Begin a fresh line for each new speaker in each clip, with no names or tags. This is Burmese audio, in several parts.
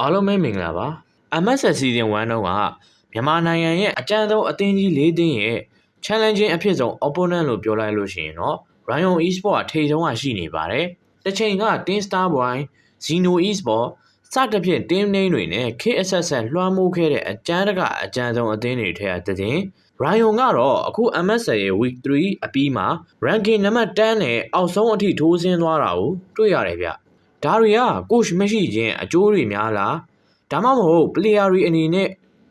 အားလုံးပဲမင်္ဂလာပါ MSS Season 1တော့ကမြန်မာနိုင်ငံရဲ့အကြမ်းဆုံးအသင်းကြီး၄သင်းရဲ့ challenging အဖြစ်ဆုံး opponent လို့ပြောလိုက်လို့ရှိရင်တော့ Ryan Esport ကထိပ်ဆုံးကရှိနေပါတယ်တစ်ချိန်က Team Star Boy Zeno Esport စသဖြင့် team name တွေနဲ့ KSS လွှမ်းမိုးခဲ့တဲ့အကြမ်းတကအကြမ်းဆုံးအသင်းတွေထဲကတစ်သင်း Ryan ကတော့အခု MSL ရဲ့ Week 3အပြီးမှာ ranking နံပါတ်10နဲ့အောက်ဆုံးအထိထိုးဆင်းသွားတာကိုတွေ့ရတယ်ဗျ ဒါတွေက coach မရှိခြင်းအကျိုးတွေများလားဒါမှမဟုတ် player တွေအနေနဲ့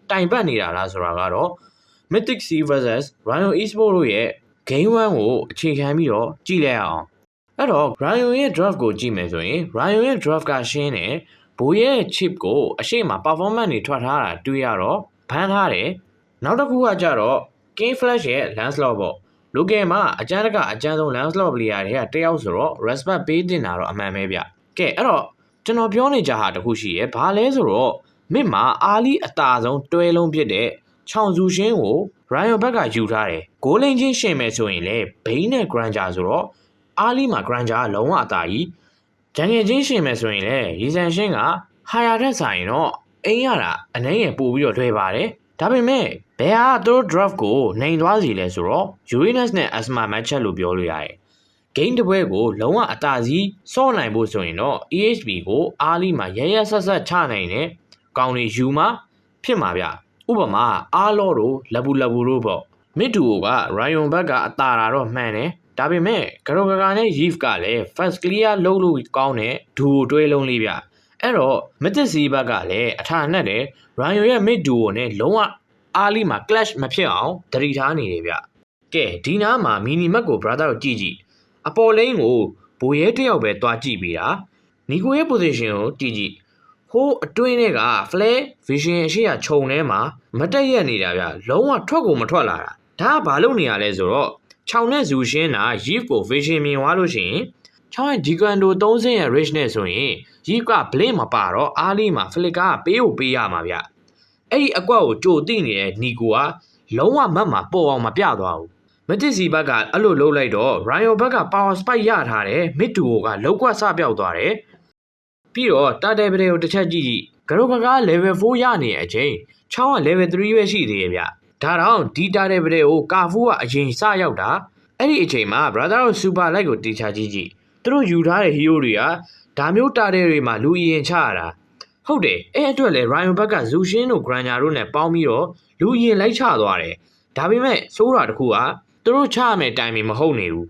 တိုင်ပတ်နေတာလားဆိုတာကတော့ Mythic Sea vs Ryan Esport တို့ရဲ့ Game 1ကိုအခြေခံပြီးတော့ကြည့်လိုက်အောင်အဲ့တော့ Ryan ရဲ့ draft ကိုကြည့်မယ်ဆိုရင် Ryan ရဲ့ draft ကရှင်းတယ်ဘိုးရဲ့ chip ကိုအရှိမ performance တွေထွက်ထားတာတွေ့ရတော့ဘန်းထားတယ်နောက်တစ်ခုကကြတော့ King Flash ရဲ့ Lancelot ပေါ့ local မှာအကျန်းတကအကျန်းဆုံး Lancelot player တွေကတယောက်ဆိုတော့ respect ပေးတင်တာတော့အမှန်ပဲဗျ ကဲအဲ့တော့ကျွန်တော်ပြောနေကြဟာတစ်ခုရှိရဲ့ဘာလဲဆိုတော့မစ်မှာအာလီအတာဆုံးတွဲလုံးဖြစ်တဲ့ချောင်စုရှင်းကို Ryan ဘက်ကယူထားတယ်ဂိုးလိန်ချင်းရှင်မယ်ဆိုရင်လေဘိန်းနဲ့ Granger ဆိုတော့အာလီမှာ Granger ကလုံးဝအတာကြီးဂျန်ငယ်ချင်းရှင်မယ်ဆိုရင်လေရီဆန်ရှင်းကဟာယာတက်ဆိုင်တော့အိမ်ရတာအနှဲငယ်ပို့ပြီးတော့လွှဲပါတယ်ဒါပေမဲ့ဘယ်ဟာသူတို့ draft ကိုနိုင်သွားစီလဲဆိုတော့ Uranus နဲ့ Asma match လို့ပြောလို့ရတယ်။ game တစ်ပွဲကိုလုံးဝအတားစီးစော့နိုင်ဖို့ဆိုရင်တော့ EHB ကိုအားလီမှာရရဆက်ဆက်ချနိုင်တယ်။ကောင်းနေယူမှာဖြစ်မှာဗျ။ဥပမာအားလောတို့လပူလပူတို့ပေါ့။မစ်တူက Ryan ဘက်ကအတာတာတော့မှန်တယ်။ဒါပေမဲ့ဂရိုဂကာနဲ့ Yves ကလည်း first clear လုပ်လို့ကောင်းတဲ့ဒူတွဲလုံးလေးဗျ။အဲ့တော့မစ်တစ်စီဘက်ကလည်းအထာနဲ့တယ် Ryan ရဲ့ mid duo နဲ့လုံးဝအားလီမှာ clash မဖြစ်အောင်တတိထားနေတယ်ဗျကဲဒီနားမှာမီနီမက်ကို brother ကိုကြည့်ကြည့် အပေါ်လိန်ကိုဘိုရဲတယောက်ပဲတွားကြည့်ပြီးတာနီကိုရဲ့ position ကိုကြည့်ကြည့်ဟိုးအတွင်းထဲက flare vision အရှိရခြုံထဲမှာမတက်ရက်နေတာဗျလုံးဝထွက်ကိုမထွက်လာတာဒါကဘာလို့နေရလဲဆိုတော့ခြောင်နဲ့ဇူရှင်းတာ Yves ကို vision မြင်သွားလို့ရှိရင်ချောင်းရဲ့ဒီကန်ဒို3ဆင်းရဲ့ rich နဲ့ဆိုရင် Yves က blink မပါတော့အားလီမှာ flick ကပေးကိုပေးရမှာဗျအဲ့ဒီအကွက်ကိုကြိုတိနေတဲ့နီကိုကလုံးဝမတ်မှာပေါ်အောင်မပြသွားဘူး မတစ်စီဘက်ကအဲ့လိုလှုပ်လိုက်တော့ Ryan ဘက်က power spike ရထားတယ်မစ်တူကလောက်ကွက်စပြောက်သွားတယ်ပြီးတော့တာတယ်ပရေကိုတစ်ချက်ကြည့်ကြည့်ဂရုကက level 4ရနေတဲ့အချိန်ချောင်းက level 3ပဲရှိသေးရဲ့ဗျဒါတော့ဒီတာတယ်ပရေကိုကာဖူးကအရင်စရောက်တာအဲ့ဒီအချိန်မှာ brother တို့ super light ကိုတေချာကြည့်ကြည့်သူတို့ယူထားတဲ့ hero တွေကဒါမျိုးတာတယ်တွေမှာလူအရင်ချရတာဟုတ်တယ်အဲ့အတွက်လေ Ryan ဘက်ကဇူရှင်းတို့ Granger တို့နဲ့ပေါင်းပြီးတော့လူရင်လိုက်ချသွားတယ်ဒါပေမဲ့စိုးတာတခုက သူတို့ချရမယ့် timing မဟုတ်နေဘူး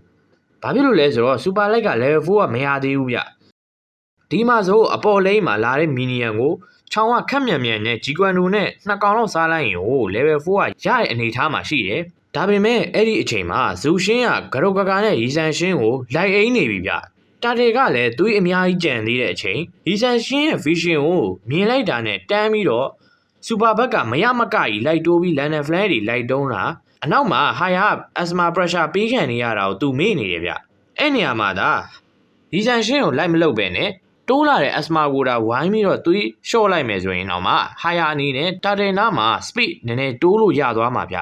ဘာဖြစ်လို့လဲဆိုတော့ Super Light က level 4ကမရသေးဘူးဗျဒီမှာဆိုအပေါ်လိမ့်မှာလာတဲ့ minion ကိုချောင်းကခက်မြန်မြန်နဲ့ဂျီကွမ်ဒိုနဲ့နှစ်ကောင်လောက်စားလိုက်ရင်ဟို level 4ကရတဲ့အနေထားမှာရှိတယ်ဒါပေမဲ့အဲ့ဒီအချိန်မှာဇူရှင်းကဂရုကကာနဲ့ရီဆန်ရှင်းကိုလိုက်အိမ်နေပြီဗျတာတေကလည်းသွေးအများကြီးကြံသေးတဲ့အချိန်ရီဆန်ရှင်းရဲ့ vision ကိုမြင်လိုက်တာနဲ့တန်းပြီးတော့စူပါဘက်ကမရမကကြီးလိုက်တိုးပြီးလန်နယ်ဖလန်တွေလိုက်တုံးတာ အနောက်မှာဟာယာအစမာပရက်ရှာပေးခံနေရတာကိုသူမေ့နေတယ်ဗျအဲ့နေရာမှာဒါရီဆန်ရှင်းကိုလိုက်မလုပ်ပဲနဲ့တိုးလာတဲ့အစမာကိုဒါဝိုင်းပြီးတော့သွေးလျှော့လိုက်မယ်ဆိုရင်တော့မှဟာယာအနေနဲ့တာတယ်နာမှာ speed နည်းနည်းတိုးလို့ရသွားမှာဗျ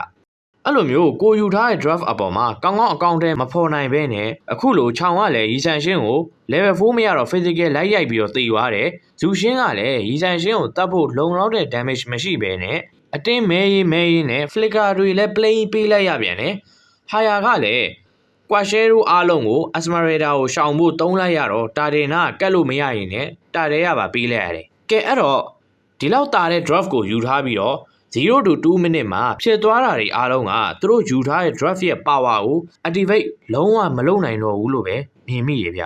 အဲ့လိုမျိုးကိုယူထားတဲ့ draft အပေါ်မှာကောင်းကောင်းအကောင့်ထဲမဖော်နိုင်ဘဲနဲ့အခုလိုခြောင်ကလည်းရီဆန်ရှင်းကို level 4မရတော့ physical လိုက်ရိုက်ပြီးတော့တည်သွားတယ်ဇူရှင်းကလည်းရီဆန်ရှင်းကိုတတ်ဖို့လုံလောက်တဲ့ damage မရှိဘဲနဲ့ အတင်းမဲရေးမဲရေးနဲ့ flicker တွေလည်း play ပေးလိုက်ရပြန်တယ်ဟာယာကလည်းကွာရှဲတို့အားလုံးကို Asmareda ကိုရှောင်ဖို့တုံးလိုက်ရတော့တာဒေနာကတ်လို့မရရင်လည်းတာဒေရပါပေးလိုက်ရတယ်ကဲအဲ့တော့ဒီလောက်တာတဲ့ draft ကိုယူထားပြီးတော့0 to 2 minute မှာဖြစ်သွားတာတွေအားလုံးကသူတို့ယူထားတဲ့ draft ရဲ့ power ကို activate လုံးဝမလုပ်နိုင်တော့ဘူးလို့ပဲမြင်မိရဗျ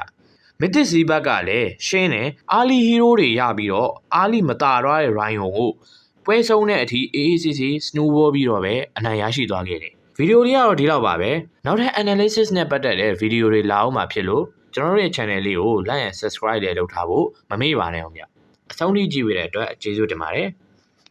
မစ်တစ်စီဘက်ကလည်းရှင်းတယ်အာလီဟီးရိုးတွေရပြီးတော့အာလီမတာရတဲ့ Ryan ကို ပွဲဆုံးတဲ့အထိ AACC snowball ပြီးတော့ပဲအနိုင်ရရှိသွားခဲ့တယ်ဗီဒီယိုလေးကတော့ဒီလောက်ပါပဲနောက်ထပ် analysis နဲ့ပတ်သက်တဲ့ဗီဒီယိုတွေလာအောင်မှာဖြစ်လို့ကျွန်တော်တို့ရဲ့ channel လေးကို like and subscribe လည်းလုပ်ထားဖို့မမေ့ပါနဲ့အောင်ဗျအဆုံးထိကြည့်ပေးတဲ့အတွက်ကျေးဇူးတင်ပါတယ်